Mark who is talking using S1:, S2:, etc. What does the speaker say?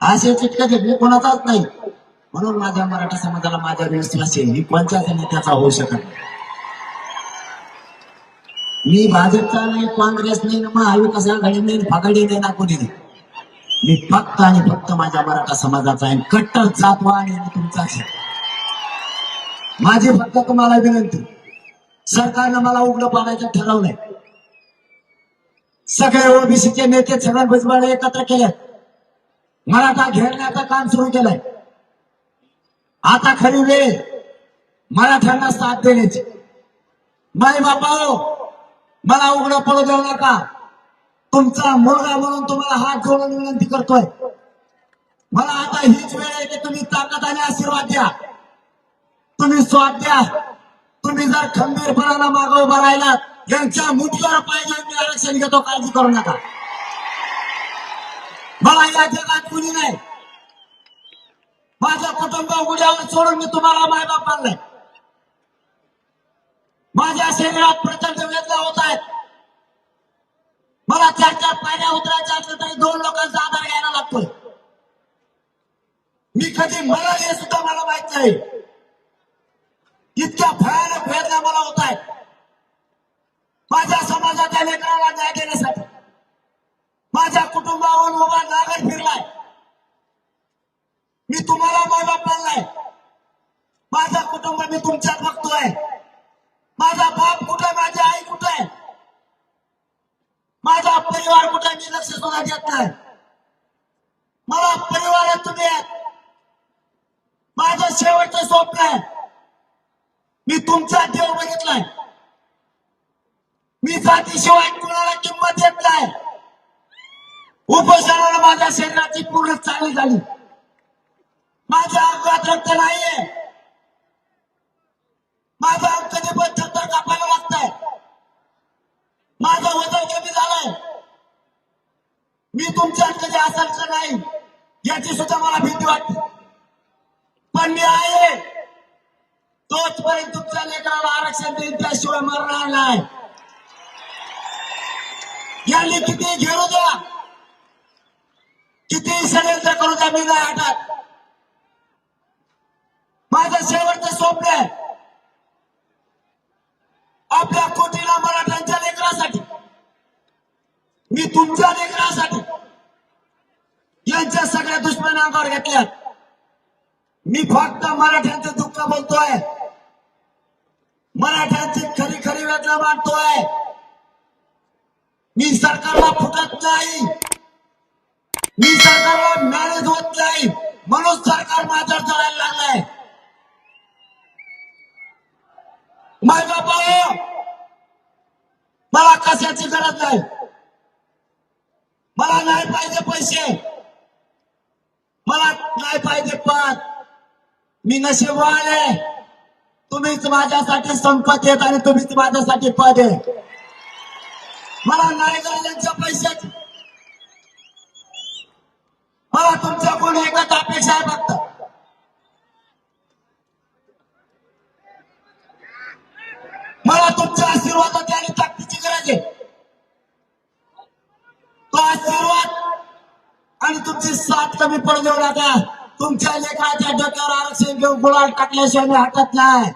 S1: असे चिटके मी कोणाचाच नाही. म्हणून माझ्या मराठा समाजाला माझ्या विश्वास आहे मी पंचायत नेत्याचा होऊ शकत नाही. मी भाजपचा नाही काँग्रेस नाही ना महाविकास आघाडी नाही फगाडी नाही ना कोणी नाही मी फक्त आणि फक्त माझ्या मराठा समाजाचा आहे. कट्टर जातवा आणि तुमचा माझी फक्त तुम्हाला विनंती. सरकारनं मला उघडं पाडायचं ठरवलंय. सगळे ओबीसीचे नेते छगन भुजबळ एकत्र केले मराठा घेरण्याचं काम सुरू केलंय. आता खरी वेळ मराठ्यांना साथ देण्याची. माई बापा हो, मला उघडं पडू देऊ नका. तुमचा मुलगा म्हणून तुम्हाला हात जोडून विनंती करतोय. मला आता हीच वेळ आहे की तुम्ही ताकदाने आशीर्वाद द्या. तुम्ही स्वाद द्या. तुम्ही जर खंबीरपणाला मागं उभा राहिलात यांच्या मुठीवर पाहिजे मी आरक्षण घेतो काळजी करू नका. मला या जगात कुणी नाही. माझा कुटुंब उड्यावर सोडून मी तुम्हाला मायबाप आणलाय माझ्या शरीरात प्रचंड वेदना होत आहेत. मला चार चार पायऱ्या उतरायच्या असलं तरी दोन लोकांचा आधार घ्यायला लागतोय. मी कधी मला हे सुद्धा मला माहीत नाही. इतक्या भयानक वेदना मला होत आहेत. माझ्या समाजाच्या लेकराला न्याय देण्यासाठी उभा फिरलाय. मी तुम्हाला माझा पाळलाय माझा कुटुंब मी तुमच्यात बघतोय. माझा बाप कुठं माझी आई कुठे? माझा परिवार कुठं मी लक्ष सुद्धा देत नाही. मला परिवारात तुम्ही माझं शेवटचं स्वप्न आहे. मी तुमचा देव बघितलाय. मी जातीशिवाय कुणाला किंमत देत नाही. उपोषणाला माझ्या शरीराची पूर्ण चांगली झाली. माझ्या अंगात रक्त नाहीये. माझा अंग कधी पण छत्तर कापायला वाटतंय माझं वजन कमी झालंय. मी तुमच्या कधी असायचं नाही याची सुद्धा मला भीती वाटते. पण मी आहे. तोचपर्यंत तुमच्या लेकराला आरक्षण देईन त्याशिवाय मरणार नाही. यांनी किती घेऊ द्या. किती षडयंत्र करून द्या मी नाही हटत माझं शेवटचं स्वप्न आहे. आपल्या कोटीला मराठ्यांच्या लेकरासाठी? मी तुमच्या लेकरासाठी. यांच्या सगळ्या दुश्मन घेतल्या. मी फक्त मराठ्यांचं दुःख बोलतोय. मराठ्यांची खरी खरी वेदना मांडतोय मी सरकारला फुटत नाही. मी सरकारला मॅनेज होत नाही. म्हणून सरकार माझ्यावर चढायला लागलाय. माय बाबा हो! मला कशाची गरज नाही. मला नाही पाहिजे पैसे. मला नाही पाहिजे पद. मी नशे आहे. तुम्हीच माझ्यासाठी संपत येत आणि तुम्हीच माझ्यासाठी पद आहे. मला नाही गरजांच्या पैशाची आणि तुमची साथ कमी पडू हो देऊ नका तुमच्या लेखाच्या डोक्यावर आरक्षण घेऊन गुलाल टाकल्याशिवाय मी हटत नाही.